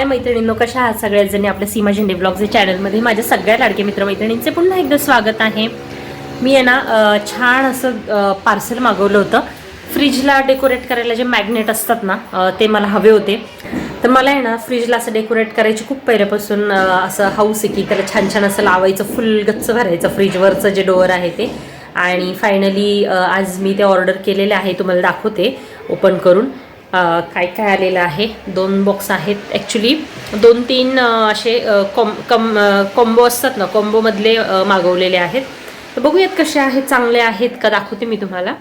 हाय मैत्रिणींनो कशा आहात सगळ्याजणी? आपल्या सीमा झेंडे ब्लॉगचे चॅनलमध्ये माझ्या सगळ्या लाडके मित्रमैत्रिणींचे पुन्हा एकदा स्वागत आहे. मी आहे ना छान असं पार्सल मागवलं होतं. फ्रीजला डेकोरेट करायला जे मॅग्नेट असतात ना ते मला हवे होते. तर मला आहे ना फ्रीजला असं डेकोरेट करायची खूप पहिल्यापासून असं हाऊस आहे की त्याला छान छान असं लावायचं फुल गच्च भरायचं फ्रीजवरचं जे डोअर आहे ते. आणि फायनली आज मी ते ऑर्डर केलेले आहे तुम्हाला दाखवते. ओपन करून. काय काय आलेलं आहे? दोन बॉक्स आहेत ॲक्च्युली दोन तीन असे कॉम कम कॉम्बो असतात ना कॉम्बोमधले मागवलेले आहेत. तर बघूयात कसे आहेत चांगले आहेत का? दाखवते मी तुम्हाला.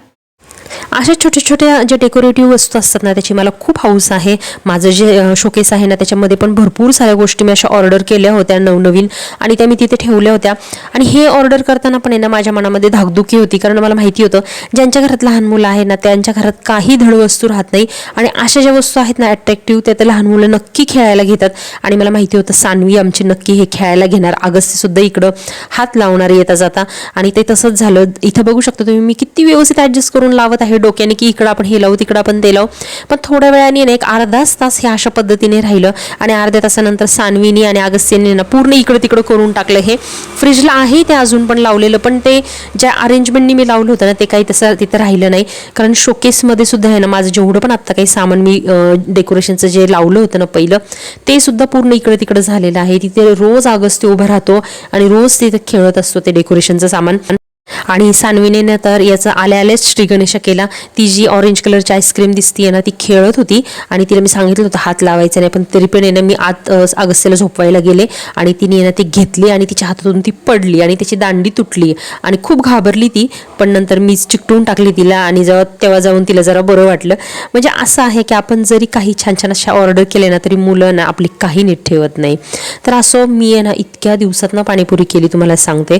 अशा छोट्या छोट्या ज्या डेकोरेटिव्ह वस्तू असतात ना त्याची मला खूप हाऊस आहे. माझं जे शोकेस आहे ना त्याच्यामध्ये पण भरपूर साऱ्या गोष्टी मी अशा ऑर्डर केल्या होत्या नवनवीन आणि त्या मी तिथे ठेवल्या होत्या. आणि हे ऑर्डर करताना पण आहे ना माझ्या मनामध्ये धाकधुकी होती. कारण मला माहिती होतं ज्यांच्या घरात लहान मुलं आहे ना त्यांच्या घरात काही धड वस्तू राहत नाही. आणि अशा ज्या वस्तू आहेत ना अट्रॅक्टिव्ह त्या तर लहान मुलं नक्की खेळायला घेतात. आणि मला माहिती होतं सानवी आमची नक्की हे खेळायला घेणार. अगस्तीसुद्धा इकडं हात लावणार येता जाता. आणि ते तसंच झालं. इथं बघू शकता तुम्ही मी किती व्यवस्थित ॲडजस्ट करून लावत आहे डो डोक्याने की इकडं आपण हे लावू तिकडं आपण ते लावू पण थोड्या वेळाने ना एक अर्धाच तास हे अशा पद्धतीने राहिलं आणि अर्ध्या तासानंतर सानवीनी आणि अगस्त्यने ना पूर्ण इकडं तिकडं करून टाकलं. हे फ्रीजला आहे ते अजून पण लावलेलं पण ते ज्या अरेंजमेंटनी मी लावलं होतं ना ते काही तसं तिथं राहिलं नाही. कारण शोकेसमध्ये सुद्धा आहे ना माझं जेवढं पण आत्ता काही सामान मी डेकोरेशनचं जे लावलं होतं ना पहिलं ते सुद्धा पूर्ण इकडं तिकडं झालेलं आहे. तिथे रोज अगस्त्य उभा राहतो आणि रोज तिथे खेळत असतो ते डेकोरेशनचं सामान. आणि सानवीने तर याचं आल्या आल्याच श्रीगणेश केला. ती जी ऑरेंज कलरची आईस्क्रीम दिसतीये ना ती खेळत होती आणि तिला मी सांगितलं होतं हात लावायचा नाही. पण तरी पण येणं मी आत अगस्त्याला झोपवायला गेले आणि तिने ना ती घेतली आणि तिच्या हातातून ती पडली आणि त्याची दांडी तुटली आणि खूप घाबरली ती. पण नंतर मी चिकटून टाकली तिला आणि जेव्हा तेव्हा जाऊन तिला जरा बरं वाटलं. म्हणजे असं आहे की आपण जरी काही छान छान अशा ऑर्डर केले ना तरी मुलं ना आपली काही नीट ठेवत नाही. तर असं मी आहे ना इतक्या दिवसात ना पाणीपुरी केली तुम्हाला सांगते.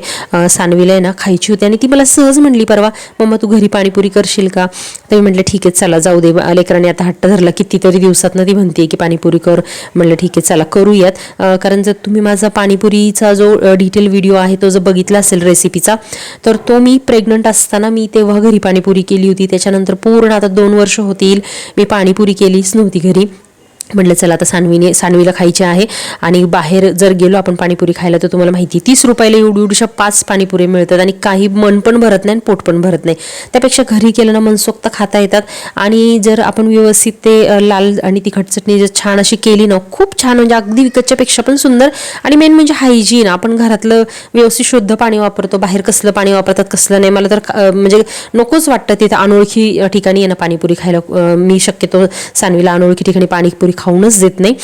सानवीला आहे ना खायची होते आणि ती मला सहज म्हणली परवा मम्मा तू घरी पाणीपुरी करशील का? तर मी म्हटलं ठीक आहे चला जाऊ दे. लेकराने आता हट्ट धरला कितीतरी दिवसात ना ती म्हणते की पाणीपुरी कर. म्हटलं ठीक आहे चला करूयात. कारण जर तुम्ही माझा पाणीपुरीचा जो डिटेल व्हिडिओ आहे तो जर बघितला असेल रेसिपीचा तर तो मी प्रेग्नंट असताना मी तेव्हा घरी पाणीपुरी केली होती. त्याच्यानंतर पूर्ण आता दोन वर्ष होतील मी पाणीपुरी केलीच नव्हती घरी. म्हटलं चला आता सानवीने सानवीला खायचे आहे आणि बाहेर जर गेलो आपण पाणीपुरी खायला तर तुम्हाला माहिती आहे, तीस रुपयाला एवढी एवढीशा पाच पाणीपुरी मिळतात आणि काही मन पण भरत नाही आणि पोट पण भरत नाही. त्यापेक्षा घरी केलं ना मनसोक्त खाता येतात आणि जर आपण व्यवस्थित ते लाल आणि तिखट चटणी जर छान अशी केली ना खूप छान म्हणजे अगदी विकतच्यापेक्षा पण सुंदर आणि मेन म्हणजे हायजीन. आपण घरातलं व्यवस्थित शुद्ध पाणी वापरतो बाहेर कसलं पाणी वापरतात कसलं नाही. मला तर म्हणजे नकोच वाटतं तिथं अनोळखी ठिकाणी आहे ना पाणीपुरी खायला. मी शक्यतो सानवीला अनोळखी ठिकाणी पाणीपुरी खाऊनच देत नाही.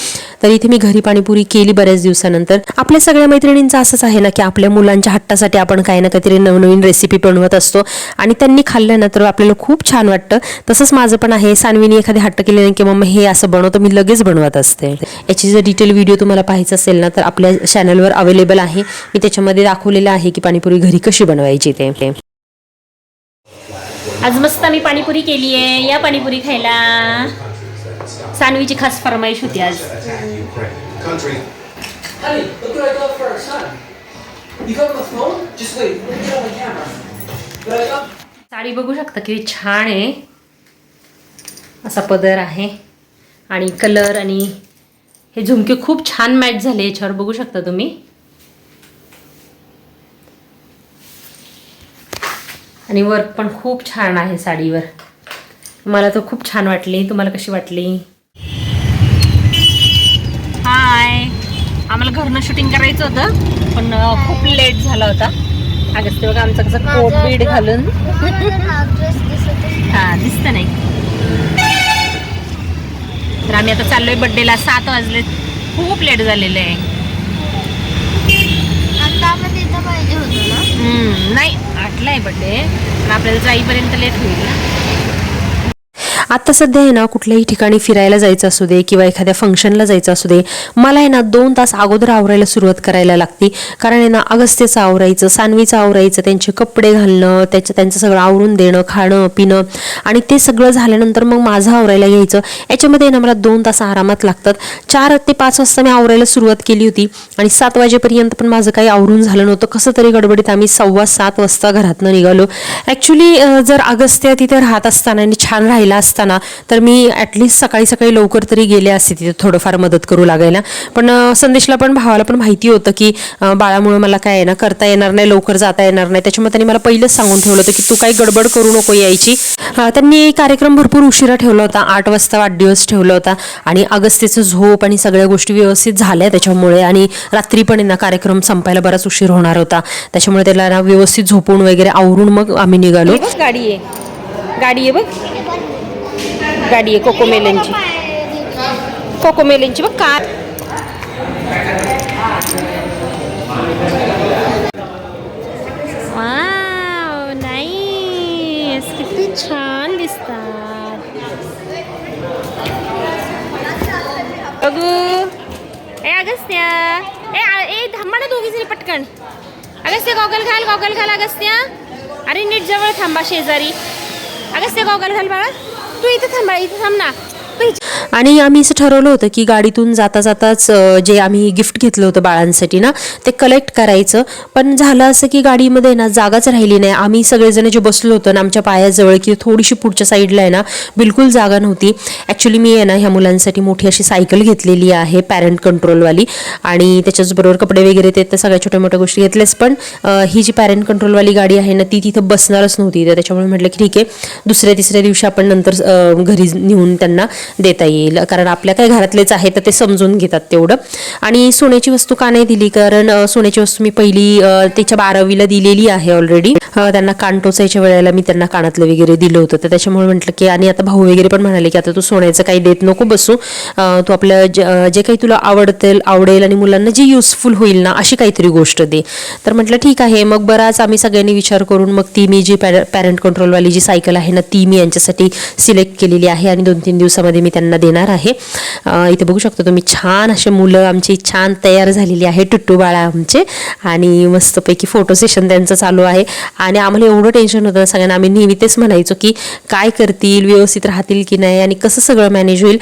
तर इथे मी घरी पाणीपुरी केली बऱ्याच दिवसानंतर. आपल्या सगळ्या मैत्रिणींचं असंच आहे ना की आपल्या मुलांच्या हट्टासाठी आपण काही ना काहीतरी नवनवीन रेसिपी बनवत असतो. आणि त्यांनी खाल्लं ना तर आपल्याला खूप छान वाटतं. तसंच माझं पण आहे सानवीने एखादी हट्ट केली नाही की मग हे असं बनवतो मी लगेच बनवत असते. याची जर डिटेल व्हिडिओ तुम्हाला पाहायचा असेल ना तर आपल्या चॅनलवर अवेलेबल आहे. मी त्याच्यामध्ये दाखवलेलं आहे की पाणीपुरी घरी कशी बनवायची ते. आज मस्त आम्ही पाणीपुरी केली आहे या पाणीपुरी खायला. सानवीची खास फरमाईश होती आज साडी बघू शकता किती छान आहे. असा पदर आहे. आणि कलर आणि हे झुमके खूप छान मॅच झाले याच्यावर बघू शकता तुम्ही. आणि वर्क पण खूप छान आहे साडीवर. मला तर खूप छान वाटली. तुम्हाला कशी वाटली? हाय आम्हाला घरनं शूटिंग करायचं होतं पण खूप लेट झाला होता. अगस्त बघा आमचं कसं कोट बीट घालून. हा दिसत नाही. तर आम्ही आता चाललोय बड्डेला सात वाजले. खूप लेट झालेलं आहे. नाही आठला आहे बड्डे पण आपल्याला जाईपर्यंत लेट होईल ना. आता सध्या आहे ना कुठल्याही ठिकाणी फिरायला जायचं असू दे किंवा एखाद्या फंक्शनला जायचं असू दे मला आहे ना दोन तास अगोदर आवरायला सुरुवात करायला लागते. कारण आहे ना अगस्त्यचं आवरायचं सानवीचं आवरायचं त्यांचे कपडे घालणं त्याचं त्यांचं सगळं आवरून देणं खाणं पिणं आणि ते सगळं झाल्यानंतर मग माझं आवरायला घ्यायचं याच्यामध्ये ना मला दोन तास आरामात लागतात. चार ते पाच वाजता मी आवरायला सुरुवात केली होती आणि सात वाजेपर्यंत पण माझं काही आवरून झालं नव्हतं. कसं तरी गडबडीत आम्ही सव्वा सात वाजता घरातनं निघालो. ॲक्च्युली जर अगस्त्या तिथे राहत असताना आणि छान राहिला असता असताना तर मी ॲटलिस्ट सकाळी सकाळी लवकर तरी गेले असते तिथे थोडंफार मदत करू लागायला. पण संदेशला पण भावाला पण माहिती होतं की बाळामुळं बाळामुळे मला काय आहे ना करता येणार नाही लवकर जाता येणार नाही. त्याच्यामुळे त्यांनी मला पहिलंच सांगून ठेवलं होतं की तू काही गडबड करू नको यायची. त्यांनी कार्यक्रम भरपूर उशिरा ठेवला होता. आठ वाजता वाढदिवस ठेवला होता. आणि अगस्तेचं झोप आणि सगळ्या गोष्टी व्यवस्थित झाल्या त्याच्यामुळे. आणि रात्री पण ना कार्यक्रम संपायला बराच उशीर होणार होता. त्याच्यामुळे त्याला ना व्यवस्थित झोपून वगैरे आवरून मग आम्ही निघालो. गाडी आहे गाडी आहे बघ. गाडी आहे कोकोमेलनची कोकोमेलनची बघ कार वाव किती छान दिसतात. बघू ए अगस्त्या. ए ए थांबा ना दोघी जरी पटकन. अगस्त्या गॉगल घाल गॉगल घाल अगस्त्या. अरे नीट जवळ थांबा शेजारी. अगस्त्या गॉगल घाल बाळा. तू इथे थांबा इथे थांब ना तू इथे- आणि आम्ही असं ठरवलं होतं की गाडीतून जाता जाताच जे आम्ही गिफ्ट घेतलं होतं बाळांसाठी ना ते कलेक्ट करायचं. पण झालं असं की गाडीमध्ये ना जागाच राहिली नाही. आम्ही सगळेजण जे बसलो होतो ना आमच्या पायाजवळ की थोडीशी पुढच्या साईडला आहे ना बिलकुल जागा नव्हती. ॲक्च्युली मी आहे ना ह्या मुलांसाठी मोठी अशी सायकल घेतलेली आहे पॅरेंट कंट्रोलवाली आणि त्याच्याचबरोबर कपडे वगैरे ते तर सगळ्या छोट्या मोठ्या गोष्टी घेतल्यास पण ही जी पॅरेंट कंट्रोलवाली गाडी आहे ना ती तिथं बसणारच नव्हती. तर त्याच्यामुळे म्हटलं की ठीक आहे दुसऱ्या तिसऱ्या दिवशी आपण नंतर घरी नेऊन त्यांना देता येईल. कारण आपल्या काय घरातलेच आहे तर ते समजून घेतात तेवढं. आणि सोन्याची वस्तू का नाही दिली? कारण सोन्याची वस्तू मी पहिली त्याच्या बारावीला दिलेली आहे ऑलरेडी त्यांना कान टोचायच्या वेळेला मी त्यांना कानातलं वगैरे दिलं होतं. तर त्याच्यामुळे म्हटलं की आणि आता भाऊ वगैरे पण म्हणाले की आता तू सोन्याचं काही देत नको बसू. तू आपलं जे काही तुला आवडतेल आवडेल आणि मुलांना जे युजफुल होईल ना अशी काहीतरी गोष्ट दे. तर म्हटलं ठीक आहे. मग बराच आम्ही सगळ्यांनी विचार करून मग ती मी जी पॅरेंट कंट्रोलवाली जी सायकल आहे ना ती मी यांच्यासाठी सिलेक्ट केलेली आहे. आणि दोन तीन दिवसामध्ये मी त्यांना देणार आहे. इथे बघू शकतो तुम्ही छान असे मुलं आमची छान तयार झालेली आहे टुट्टू बाळा आमचे. आणि मस्तपैकी फोटो सेशन त्यांचं चालू आहे. आणि आम्हाला एवढं टेन्शन होतं सगळ्यांना. आम्ही नेहमी तेच म्हणायचो की काय करतील व्यवस्थित राहतील की नाही आणि कसं सगळं मॅनेज होईल.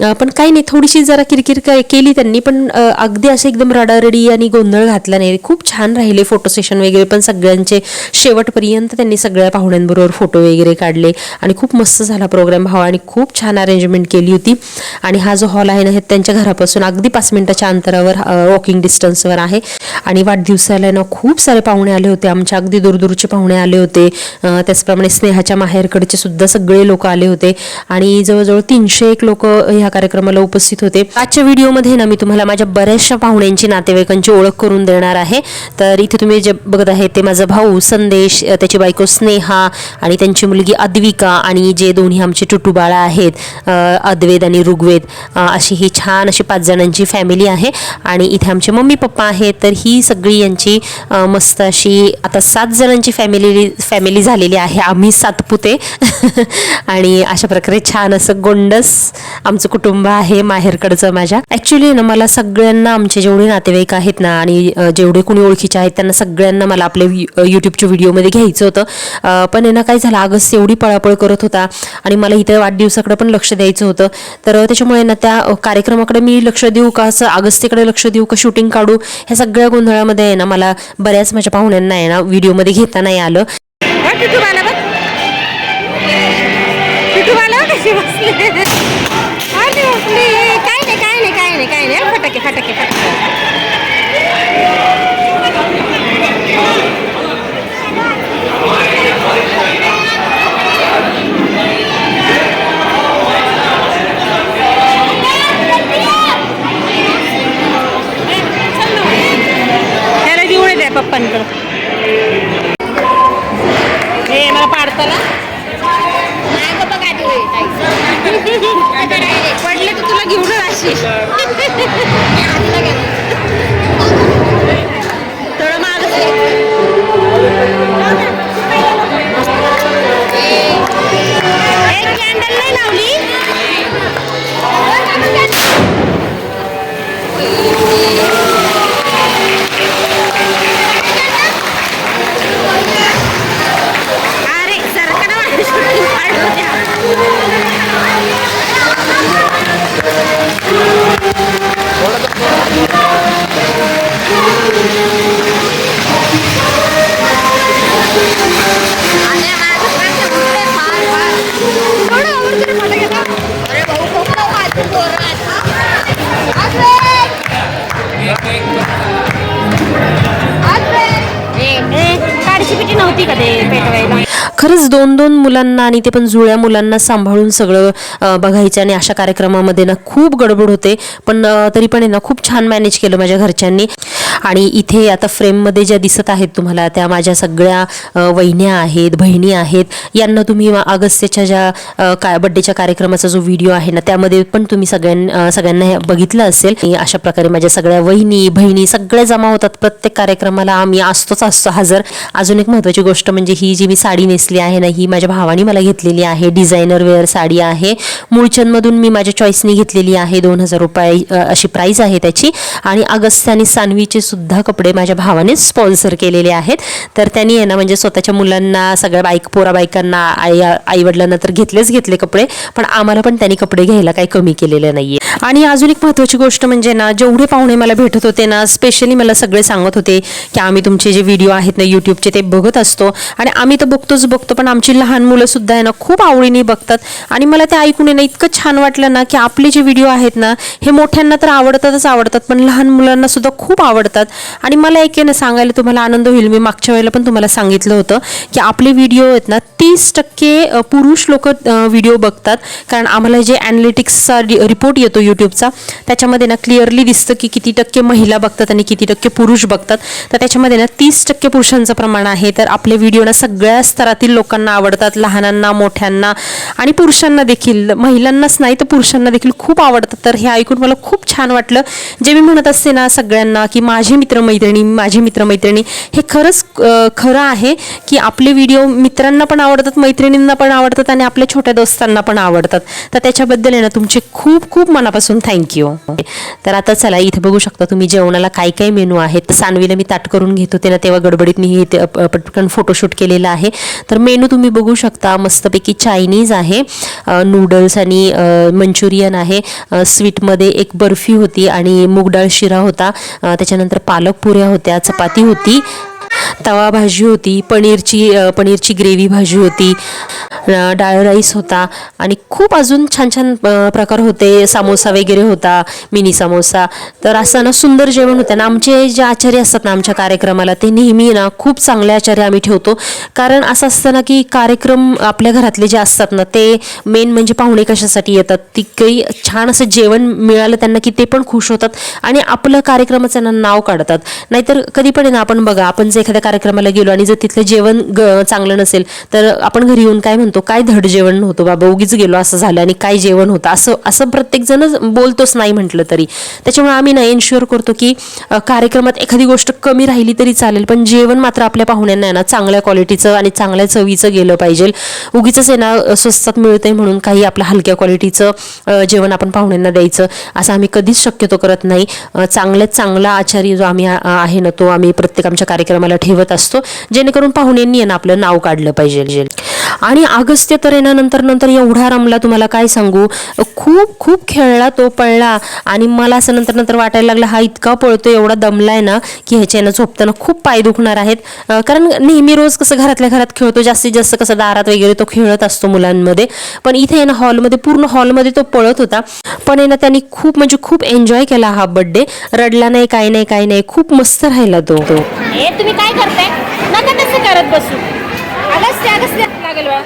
पण काही नाही थोडीशी जरा किरकिर काय केली त्यांनी पण अगदी असे एकदम रडारडी आणि गोंधळ घातला नाही. खूप छान राहिले फोटो सेशन वगैरे पण सगळ्यांचे शेवटपर्यंत त्यांनी सगळ्या पाहुण्यांबरोबर फोटो वगैरे काढले आणि खूप मस्त झाला प्रोग्राम आणि खूप छान अरेंजमेंट केली होती. आणि हा जो हॉल आहे ना हे त्यांच्या घरापासून अगदी पाच मिनिटाच्या अंतरावर वॉकिंग डिस्टन्सवर आहे. आणि वाढदिवसाला ना खूप सारे पाहुणे आले होते. आमच्या अगदी दूरदूरचे पाहुणे आले होते. त्याचप्रमाणे स्नेहाच्या माहेरकडचे सुद्धा सगळे लोक आले होते. आणि जवळजवळ तीनशे एक लोक ह्या कार्यक्रमाला उपस्थित होते. आजच्या व्हिडिओमध्ये ना मी तुम्हाला माझ्या बऱ्याचशा पाहुण्यांची नातेवाईकांची ओळख करून देणार आहे. तर इथे तुम्ही जे बघत आहे ते माझा भाऊ संदेश त्याची बायको स्नेहा आणि त्यांची मुलगी अद्विका आणि जे दोन्ही आमचे टुटू आहेत अद्वेद आणि ऋग्वेद अशी ही छान अशी पाच जणांची फॅमिली आहे. आणि इथे आमचे मम्मी पप्पा आहेत तर ही सगळी यांची मस्त अशी आता सात जणांची फॅमिली फॅमिली झालेली आहे. आम्ही सातपुते आणि अशा प्रकारे छान असं गोंडस आमचं कुटुंब आहे माहेरकडचं माझ्या. ॲक्च्युली ना मला सगळ्यांना आमचे जेवढे नातेवाईक आहेत ना आणि जेवढे कोणी ओळखीचे आहेत त्यांना सगळ्यांना मला आपल्या यूट्यूबच्या व्हिडिओमध्ये घ्यायचं होतं. पण यांना ना काय झालं अगस्त एवढी पळापळ करत होता आणि मला इथं वाढदिवसाकडे पण लक्ष द्यायचं होतं. तर त्याच्यामुळे ना त्या कार्यक्रमाकडे मी लक्ष देऊ का असं अगस्त्यकडे लक्ष देऊ का शूटिंग काढू ह्या सगळ्या गोंधळामध्ये आहे ना मला बऱ्याच माझ्या पाहुण्यांना आहे ना व्हिडिओमध्ये घेता नाही आलं. काय नाही काय नाही काय नाही फटाके फटाके फटाके. पप्पांकडं. हे मला पाडता ना पडले तर तुला घेऊन राहशील थोडं माग दोन दोन मुलांना आणि ते पण जुळ्या मुलांना सांभाळून सगळं बघायचं आणि अशा कार्यक्रमामध्ये ना खूप गडबड होते. पण तरी पण आहे ना खूप छान मॅनेज केलं माझ्या घरच्यांनी. आणि इथे आता फ्रेममध्ये ज्या दिसत आहेत तुम्हाला त्या माझ्या सगळ्या वहिन्या आहेत बहिणी आहेत. यांना तुम्ही अगस्त्यच्या ज्या काय का बड्डेच्या कार्यक्रमाचा जो व्हिडिओ आहे ना त्यामध्ये पण तुम्ही सगळ्यां सगळ्यांना बघितलं असेल. अशा प्रकारे माझ्या सगळ्या वहिनी बहिणी सगळ्या जमा होतात. प्रत्येक कार्यक्रमाला आम्ही असतोच असतो हजर. अजून एक महत्त्वाची गोष्ट म्हणजे ही जी मी साडी नेसली आहे ना ही माझ्या भावाने मला घेतलेली आहे. डिझायनर वेअर साडी आहे. मूळचंदमधून मी माझ्या चॉईसनी घेतलेली आहे. दोन हजार रुपये अशी प्राईस आहे त्याची. आणि अगस्त्य आणि सानवीचे सुद्धा कपडे माझ्या भावाने स्पॉन्सर केलेले आहेत. तर त्यांनी आहे ना म्हणजे स्वतःच्या मुलांना सगळ्या बाईक पोरा बायकांना आई आईवडिलांना तर घेतलेच घेतले कपडे. पण आम्हाला पण त्यांनी कपडे घ्यायला काही कमी केलेलं नाहीये. आणि अजून एक महत्त्वाची गोष्ट म्हणजे ना जेवढे पाहुणे मला भेटत होते ना स्पेशली मला सगळे सांगत होते की आम्ही तुमचे जे व्हिडिओ आहेत ना यूट्यूबचे ते बघत असतो. आणि आम्ही तर बघतोच बघतो पण आमची लहान मुलं सुद्धा आहे ना खूप आवडीने बघतात. आणि मला ते ऐकून येणं ना इतकं छान वाटलं ना की आपले जे व्हिडिओ आहेत ना हे मोठ्यांना तर आवडतातच आवडतात पण लहान मुलांना सुद्धा खूप आवडतात. आणि मला एक आहे ना सांगायला तुम्हाला आनंद होईल. मी मागच्या वेळेला पण तुम्हाला सांगितलं होतं की आपले व्हिडिओ आहेत ना तीस टक्के पुरुष लोक व्हिडिओ बघतात. कारण आम्हाला जे ॲनालिटिक्सचा रिपोर्ट येतो यूट्यूबचा त्याच्यामध्ये ना क्लिअरली दिसतं की किती टक्के महिला बघतात आणि किती टक्के पुरुष बघतात. तर त्याच्यामध्ये ना तीस टक्के पुरुषांचं प्रमाण आहे. तर आपले व्हिडिओ ना सगळ्या स्तरातील लोकांना आवडतात लहानांना मोठ्यांना आणि पुरुषांना देखील. महिलांनाच नाही तर पुरुषांना देखील खूप आवडतात. तर हे ऐकून मला खूप छान वाटलं. जे मी म्हणत असते ना सगळ्यांना की माझे मित्रमैत्रिणी माझे मित्रमैत्रिणी हे खरंच खरं आहे की आपले व्हिडिओ मित्रांना पण आवडतात मैत्रिणींना पण आवडतात आणि आपल्या छोट्या दोस्तांना पण आवडतात. तर त्याच्याबद्दल आहे ना तुमचे खूप खूप मनापासून थँक्यू तर आता चला इथे बघू शकता तुम्ही जेवणाला काय काय मेनू आहेत. तर सानवीला मी ताट करून घेत होते ना तेव्हा गडबडीत मी हे पटकन फोटोशूट केलेला आहे. तर मेनू तुम्ही बघू शकता मस्तपैकी चायनीज आहे. नूडल्स आणि मंचुरियन आहे. स्वीटमध्ये एक बर्फी होती आणि मूग डाळ शिरा होता. त्याच्यानंतर पालक पुऱ्या होत्या चपाती होती. तवा भाजी होती पनीरची पनीरची ग्रेव्ही भाजी होती डाळ राईस होता आणि खूप अजून छान छान प्रकार होते. सामोसा वगैरे होता मिनी सामोसा. तर असं ना सुंदर जेवण होतं. ना आमचे जे आचार्य असतात ना आमच्या कार्यक्रमाला ते नेहमी ना खूप चांगले आचार्य आम्ही ठेवतो. कारण असं असतं ना की कार्यक्रम आपल्या घरातले जे असतात ना ते मेन म्हणजे पाहुणे कशासाठी येतात? ती काही छान असं जेवण मिळालं त्यांना की ते पण खुश होतात आणि आपलं कार्यक्रमाचं ना नाव काढतात. नाहीतर कधी पण आहे ना आपण बघा आपण जे एखाद्या कार्यक्रमाला गेलो आणि जर तिथलं जेवण ग चांगलं नसेल तर आपण घरी येऊन काय म्हणतो काय धड जेवण नव्हतं बाबा उगीच गेलो असं झालं आणि काय जेवण होतं? असं असं प्रत्येक जण बोलतोच नाही म्हटलं तरी. त्याच्यामुळे आम्ही ना एन्श्युअर करतो की कार्यक्रमात एखादी गोष्ट कमी राहिली तरी चालेल पण जेवण मात्र आपल्या पाहुण्यांना आहे ना चांगल्या क्वालिटीचं आणि चांगल्या चवीचं गेलं पाहिजे. उगीच आहे ना स्वस्तात मिळतंय म्हणून काही आपल्या हलक्या क्वालिटीचं जेवण आपण पाहुण्यांना द्यायचं असं आम्ही कधीच शक्यतो करत नाही. चांगल्यात चांगला आचारी जो आम्ही आहे ना तो आम्ही प्रत्येक आमच्या कार्यक्रमाला ठेवत असतो. जेणेकरून पाहुण्यांनी आपलं नाव काढलं पाहिजे आणि अगस्त्य तर आहे नंतर नंतर एवढा रमला तुम्हाला काय सांगू? खूप खूप खेळला तो पळला. आणि मला असं नंतर नंतर वाटायला लागलं हा इतका पळतो एवढा दमलाय ना की ह्याच्यानं झोपताना खूप पाय दुखणार आहेत. कारण नेहमी रोज कसं घरातल्या घरात खेळतो जास्तीत जास्त कसं दारात वगैरे तो खेळत असतो मुलांमध्ये. पण इथे ना हॉलमध्ये पूर्ण हॉलमध्ये तो पळत होता. पण ना त्यांनी खूप म्हणजे खूप एन्जॉय केला हा बर्थडे रडला नाही काय नाही काय नाही. खूप मस्त राहिला तो. तुम्ही काय करताय? नका तसं करत बसू. अगस्त्य अगस्त्य. लागेल बा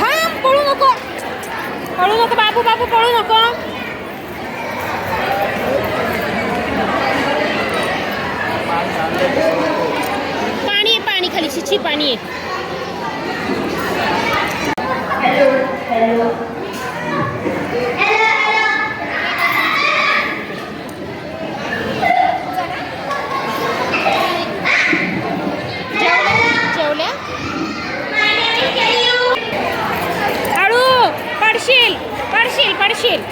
हा पळू नको. पळू नको बाबू बाबू पळू नको. पाणी आहे पाणी खाली. शिची पाणी आहे जेवल्या हळू पडशील पडशील पडशील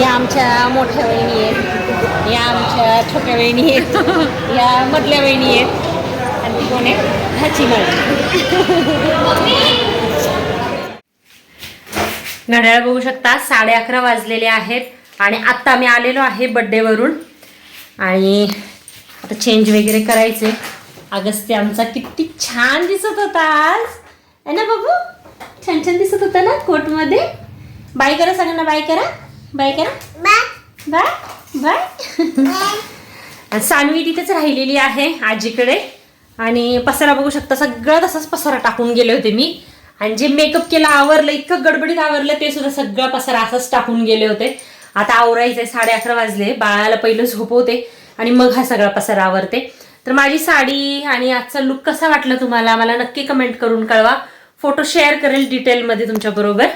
या आमच्या मोठ्या वहिनी आहेत या आमच्या छोट्या वहिनी आहेत. या मधल्या वहिनी आहेत. आणि ती कोण आहे? ह्याची माझी घड्याळ बघू शकता साडे अकरा वाजलेले आहेत आणि आत्ता आम्ही आलेलो आहे बड्डेवरून. आणि आता चेंज वगैरे करायचे. अगस्त्य आमचा किती छान दिसत होता आज. है ना बाबू? छान छान दिसत होता ना कोटमध्ये? बाय करा सगळ्यांना बाय करा. बाय करा. बाय. बाय सानवी तिथेच राहिलेली आहे आजीकडे. आणि पसारा बघू शकता सगळं तसाच पसारा टाकून गेले होते मी. आणि जे मेकअप केला आवरलं इतकं गडबडीत आवरलं ते सुद्धा सगळं पसारा असंच टाकून गेले होते. आता आवरायचंय साडे अकरा वाजले बाळाला पहिलं झोपवते आणि मग हा सगळा पसारा आवरते. तर माझी साडी आणि आजचा लुक कसा वाटला तुम्हाला? मला नक्की कमेंट करून कळवा. फोटो शेअर करेल डिटेलमध्ये तुमच्याबरोबर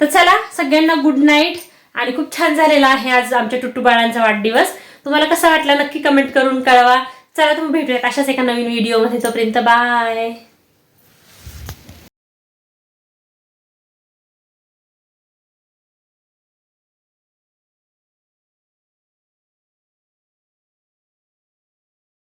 तर चला सगळ्यांना गुड नाईट आणि खूप छान झालेला आहे आज आमच्या टुट्टू बाळांचा वाढदिवस. तुम्हाला कसा वाटला नक्की कमेंट करून कळवा. चला तुम्ही भेटूयात अशाच एका नवीन व्हिडिओमध्ये तोपर्यंत बाय